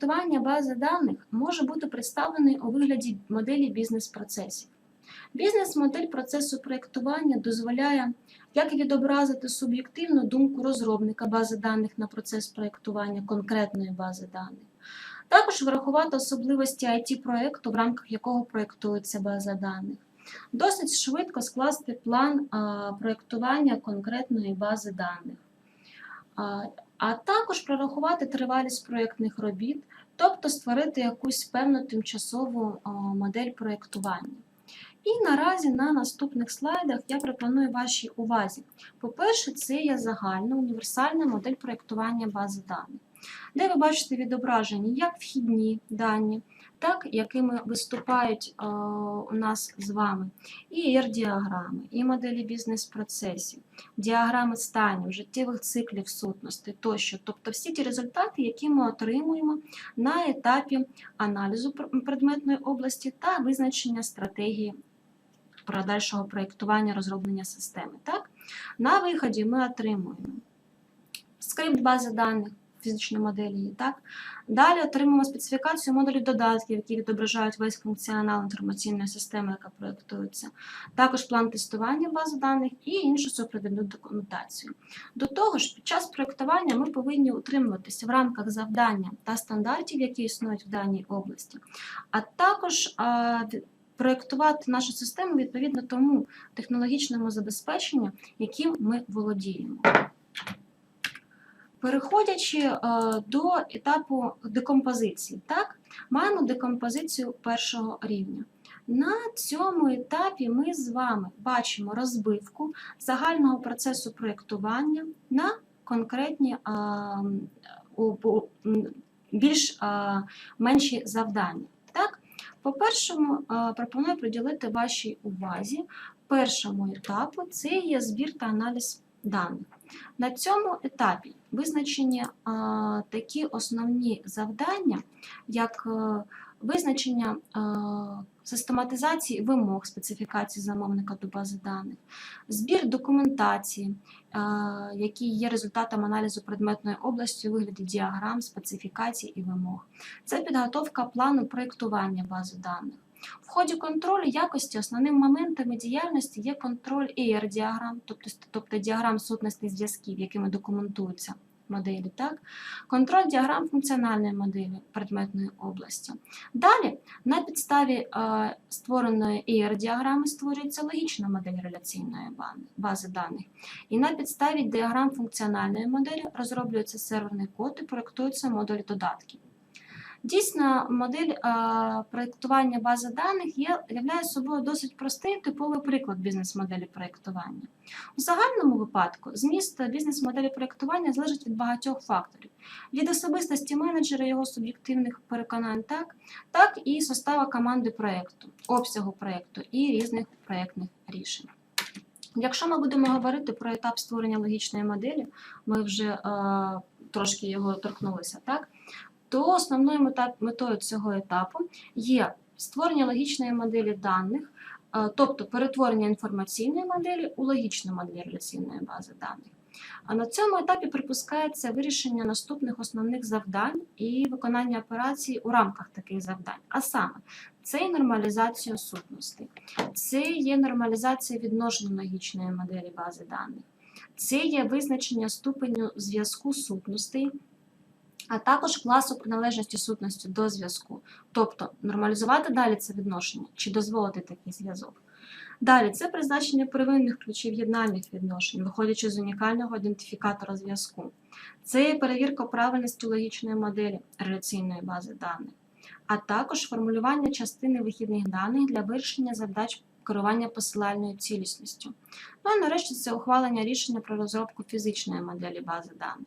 проєктування бази даних може бути представлений у вигляді моделі бізнес-процесів. Бізнес-модель процесу проєктування дозволяє як відобразити суб'єктивну думку розробника бази даних на процес проєктування конкретної бази даних, також врахувати особливості IT-проєкту, в рамках якого проєктується база даних. Досить швидко скласти план проєктування конкретної бази даних, а, також прорахувати тривалість проєктних робіт, тобто створити якусь певну тимчасову модель проєктування. І наразі на наступних слайдах я пропоную вашій увазі. По-перше, це є загальна універсальна модель проєктування бази даних, де ви бачите відображені як вхідні дані, так, якими виступають е, у нас з вами і ER-діаграми, і моделі бізнес-процесів, діаграми станів, життєвих циклів сутності тощо. Тобто всі ті результати, які ми отримуємо на етапі аналізу предметної області та визначення стратегії подальшого проєктування розроблення системи. Так? На виході ми отримуємо скрипт бази даних, фізичні моделі. Так? Далі отримуємо специфікацію модулів додатків, які відображають весь функціонал інформаційної системи, яка проєктується. Також план тестування бази даних і іншу супровідну документацію. До того ж, під час проєктування ми повинні утримуватися в рамках завдання та стандартів, які існують в даній області, а також проєктувати нашу систему відповідно тому технологічному забезпеченню, яким ми володіємо. Переходячи е, до етапу декомпозиції, так, маємо декомпозицію першого рівня. На цьому етапі ми з вами бачимо розбивку загального процесу проєктування на конкретні у- більш а, менші завдання. Так? По першому а, пропоную приділити вашій увазі першому етапу це є збір та аналіз даних. На цьому етапі визначені такі основні завдання, як е, визначення е, систематизації вимог специфікації замовника до бази даних, збір документації, е, які є результатом аналізу предметної області у вигляді діаграм, специфікацій і вимог. Це підготовка плану проєктування бази даних. В ході контролю якості основним моментами діяльності є контроль ER-діаграм, тобто, тобто діаграм сутностей зв'язків, якими документуються моделі, так? контроль діаграм функціональної моделі предметної області. Далі на підставі е, створеної ER-діаграми створюється логічна модель реляційної бази даних. І на підставі діаграм функціональної моделі розроблюється серверний код і проєктуються модулі додатків. Дійсно, модель проєктування бази даних є, являє собою досить простий типовий приклад бізнес-моделі проєктування. У загальному випадку зміст бізнес-моделі проєктування залежить від багатьох факторів: від особистості менеджера, його суб'єктивних переконань, так, так і состава команди проєкту, обсягу проєкту і різних проєктних рішень. Якщо ми будемо говорити про етап створення логічної моделі, ми вже е, трошки його торкнулися, так? То основною метою цього етапу є створення логічної моделі даних, е, тобто перетворення інформаційної моделі у логічну модель реляційної бази даних. А на цьому етапі припускається вирішення наступних основних завдань і виконання операцій у рамках таких завдань. А саме, це і нормалізація сутностей, це є нормалізація відношень логічної моделі бази даних, це є визначення ступеню зв'язку сутностей а також класу приналежності сутності до зв'язку. Тобто нормалізувати далі це відношення чи дозволити такий зв'язок. Далі це призначення первинних ключів єднальних відношень, виходячи з унікального ідентифікатора зв'язку. Це є перевірка правильності логічної моделі реляційної бази даних, а також формулювання частини вихідних даних для вирішення задач керування посилальною цілісністю. Ну і нарешті це ухвалення рішення про розробку фізичної моделі бази даних.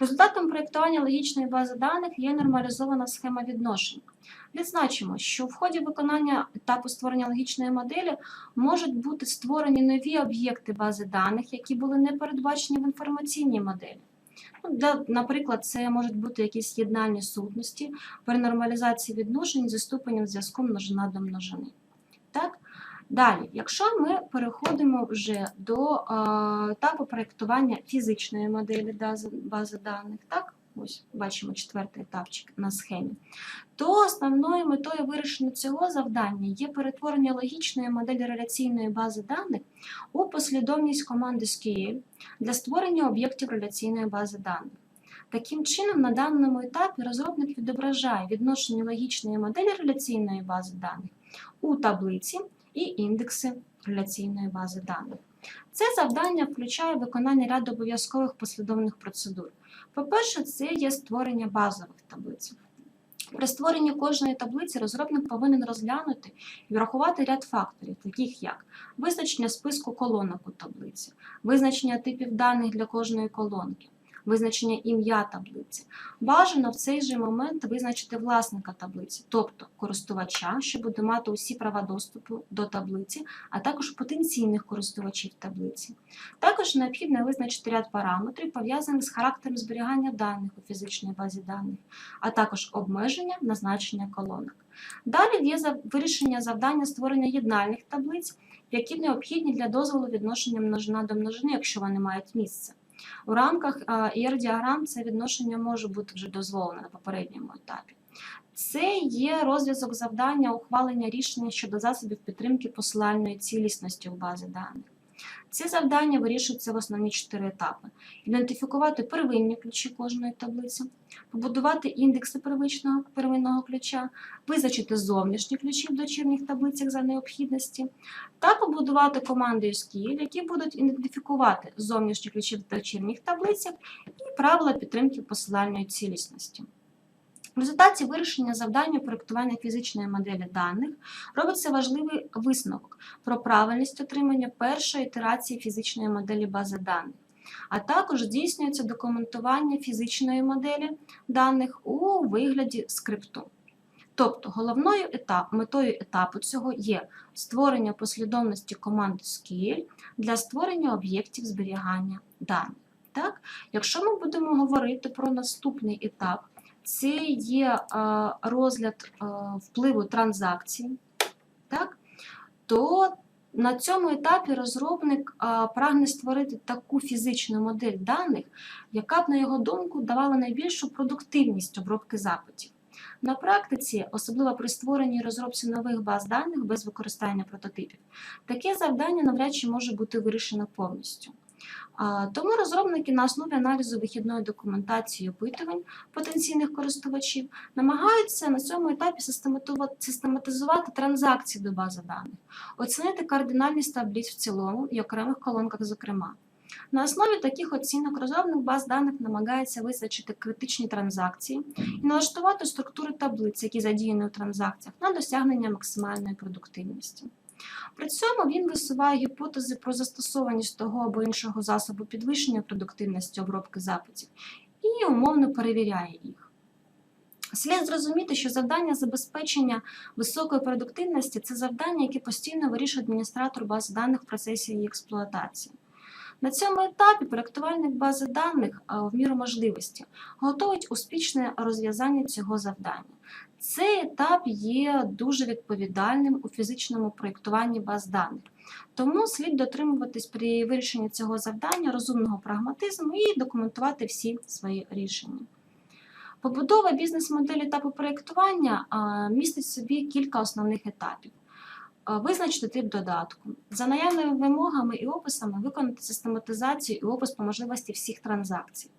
Результатом проєктування логічної бази даних є нормалізована схема відношень. Відзначимо, що в ході виконання етапу створення логічної моделі можуть бути створені нові об'єкти бази даних, які були не передбачені в інформаційній моделі. Ну, наприклад, це можуть бути якісь єднальні сутності при нормалізації відношень зі ступенем зв'язку множина до множини. Так? Далі, якщо ми переходимо вже до етапу проєктування фізичної моделі бази даних, так? ось бачимо четвертий етапчик на схемі, то основною метою вирішення цього завдання є перетворення логічної моделі реляційної бази даних у послідовність команди SQL для створення об'єктів реляційної бази даних. Таким чином, на даному етапі розробник відображає відношення логічної моделі реляційної бази даних у таблиці і індекси реляційної бази даних. Це завдання включає виконання ряду обов'язкових послідовних процедур. По-перше, це є створення базових таблиць. При створенні кожної таблиці розробник повинен розглянути і врахувати ряд факторів, таких як визначення списку колонок у таблиці, визначення типів даних для кожної колонки, визначення ім'я таблиці. Бажано в цей же момент визначити власника таблиці, тобто користувача, що буде мати усі права доступу до таблиці, а також потенційних користувачів таблиці. Також необхідно визначити ряд параметрів, пов'язаних з характером зберігання даних у фізичній базі даних, а також обмеження назначення колонок. Далі є вирішення завдання створення єднальних таблиць, які необхідні для дозволу відношення множина до множини, якщо вони мають місце. У рамках ER-діаграм це відношення може бути вже дозволене на попередньому етапі. Це є розв'язок завдання ухвалення рішення щодо засобів підтримки посилальної цілісності у базі даних. Ці завдання вирішуються в основні чотири етапи: ідентифікувати первинні ключі кожної таблиці, побудувати індекси первичного первинного ключа, визначити зовнішні ключі в дочірніх таблицях за необхідності, та побудувати команди SQL, які будуть ідентифікувати зовнішні ключі в дочірніх таблицях і правила підтримки посилальної цілісності. В результаті вирішення завдання проєктування фізичної моделі даних робиться важливий висновок про правильність отримання першої ітерації фізичної моделі бази даних, а також здійснюється документування фізичної моделі даних у вигляді скрипту. Тобто головною етап, метою етапу цього є створення послідовності команд SQL для створення об'єктів зберігання даних. Так? Якщо ми будемо говорити про наступний етап, це є е, розгляд е, впливу транзакцій, так? то на цьому етапі розробник е, прагне створити таку фізичну модель даних, яка б, на його думку, давала найбільшу продуктивність обробки запитів. На практиці, особливо при створенні і розробці нових баз даних без використання прототипів, таке завдання навряд чи може бути вирішено повністю. Тому розробники на основі аналізу вихідної документації опитувань потенційних користувачів намагаються на цьому етапі систематизувати транзакції до бази даних, оцінити кардинальність таблиць в цілому і окремих колонках, зокрема. На основі таких оцінок розробник баз даних намагається визначити критичні транзакції і налаштувати структури таблиць, які задіяні у транзакціях, на досягнення максимальної продуктивності. При цьому він висуває гіпотези про застосованість того або іншого засобу підвищення продуктивності обробки запитів і умовно перевіряє їх. Слід зрозуміти, що завдання забезпечення високої продуктивності це завдання, яке постійно вирішує адміністратор бази даних в процесі її експлуатації. На цьому етапі проєктувальник бази даних в міру можливості готують успішне розв'язання цього завдання. Цей етап є дуже відповідальним у фізичному проєктуванні баз даних. Тому слід дотримуватись при вирішенні цього завдання розумного прагматизму і документувати всі свої рішення. Побудова бізнес-моделі етапу проєктування містить в собі кілька основних етапів. А, Визначити тип додатку. За наявними вимогами і описами виконати систематизацію і опис по можливості всіх транзакцій.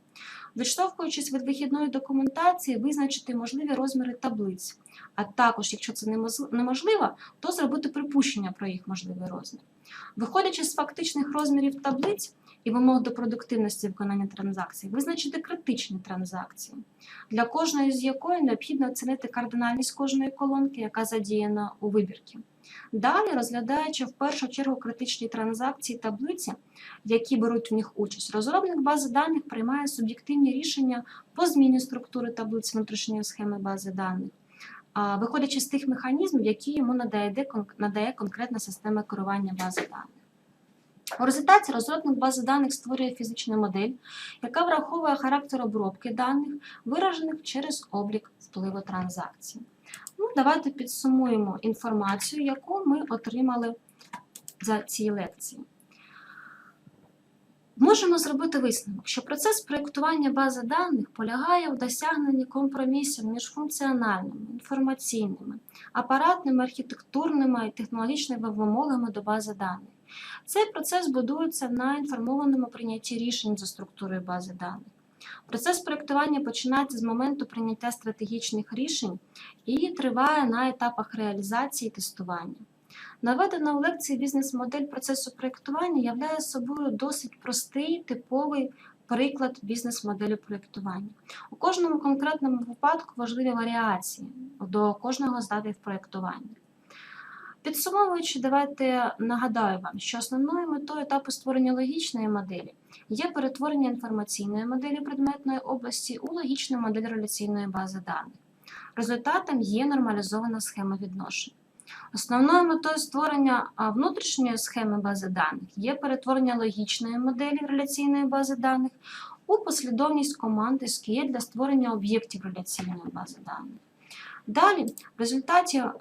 Відштовхуючись від вихідної документації, визначити можливі розміри таблиць, а також, якщо це неможливо, то зробити припущення про їх можливий розмір. Виходячи з фактичних розмірів таблиць і вимог до продуктивності виконання транзакцій, визначити критичні транзакції, для кожної з якої необхідно оцінити кардинальність кожної колонки, яка задіяна у вибірці. Далі, розглядаючи в першу чергу критичні транзакції таблиці, які беруть в них участь, розробник бази даних приймає суб'єктивні рішення по зміні структури таблиць внутрішньої схеми бази даних, виходячи з тих механізмів, які йому надає, надає конкретна система керування бази даних. У результаті розробник бази даних створює фізичну модель, яка враховує характер обробки даних, виражених через облік впливу транзакцій. Ну, давайте підсумуємо інформацію, яку ми отримали за ці лекції. Можемо зробити висновок, що процес проєктування бази даних полягає в досягненні компромісів між функціональними, інформаційними, апаратними, архітектурними і технологічними вимогами до бази даних. Цей процес будується на інформованому прийнятті рішень за структурою бази даних. Процес проєктування починається з моменту прийняття стратегічних рішень і триває на етапах реалізації і тестування. Наведена у лекції бізнес-модель процесу проєктування являє собою досить простий типовий приклад бізнес-моделі проєктування. У кожному конкретному випадку важливі варіації до кожного з етапів проєктування. Підсумовуючи, давайте нагадаю вам, що основною метою етапу створення логічної моделі є перетворення інформаційної моделі предметної області у логічну модель реляційної бази даних. Результатом є нормалізована схема відношень. Основною метою створення внутрішньої схеми бази даних є перетворення логічної моделі реляційної бази даних у послідовність команд SQL для створення об'єктів реляційної бази даних. Далі, в результаті е,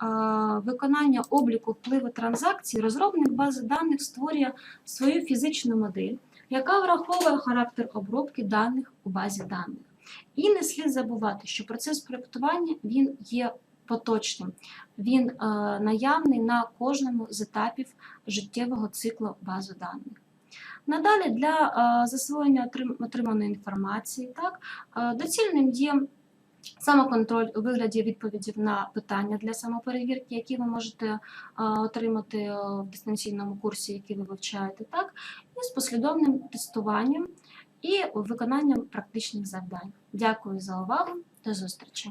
виконання обліку впливу транзакцій, розробник бази даних створює свою фізичну модель, яка враховує характер обробки даних у базі даних. І не слід забувати, що процес проєктування він є поточним, він е, наявний на кожному з етапів життєвого циклу бази даних. Надалі для е, засвоєння отриманої інформації так, доцільним є самоконтроль у вигляді відповідів на питання для самоперевірки, які ви можете е, отримати е, в дистанційному курсі, який ви вивчаєте, так, і з послідовним тестуванням і виконанням практичних завдань. Дякую за увагу. До зустрічі!